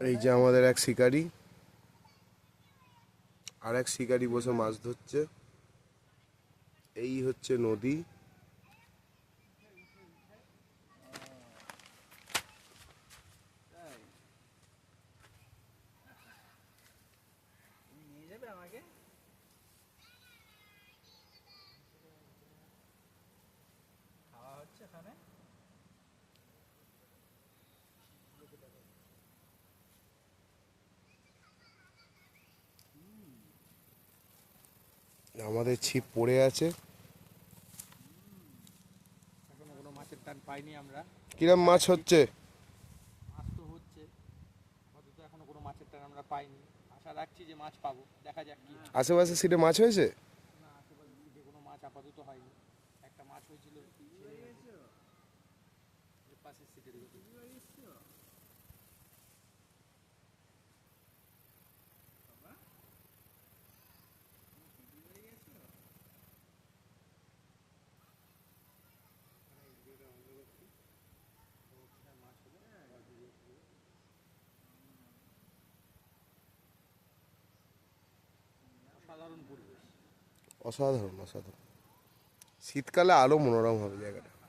এই যে আমাদের এক শিকারি। আর এক শিকারি বসে মাছ ধরছে। এই হচ্ছে নদী। খাওয়া হচ্ছে এখানে। আমাদের ছিপ পড়ে আছে। এখনও কোনো মাছের টান পাইনি আমরা। কিরম মাছ হচ্ছে? মাছ তো হচ্ছে আপাতত এখনও কোনো মাছের টান আমরা পাইনি। আশা রাখছি যে মাছ পাবো দেখা যাক কি। আশেপাশে সিটে মাছ হয়েছে? না আশেপাশে কোনো মাছ আপাতত হয়নি। একটা মাছ হয়েছিল পাশের সিটের অসাধারণ অসাধারণ। শীতকালে আরও মনোরম হবে জায়গাটা।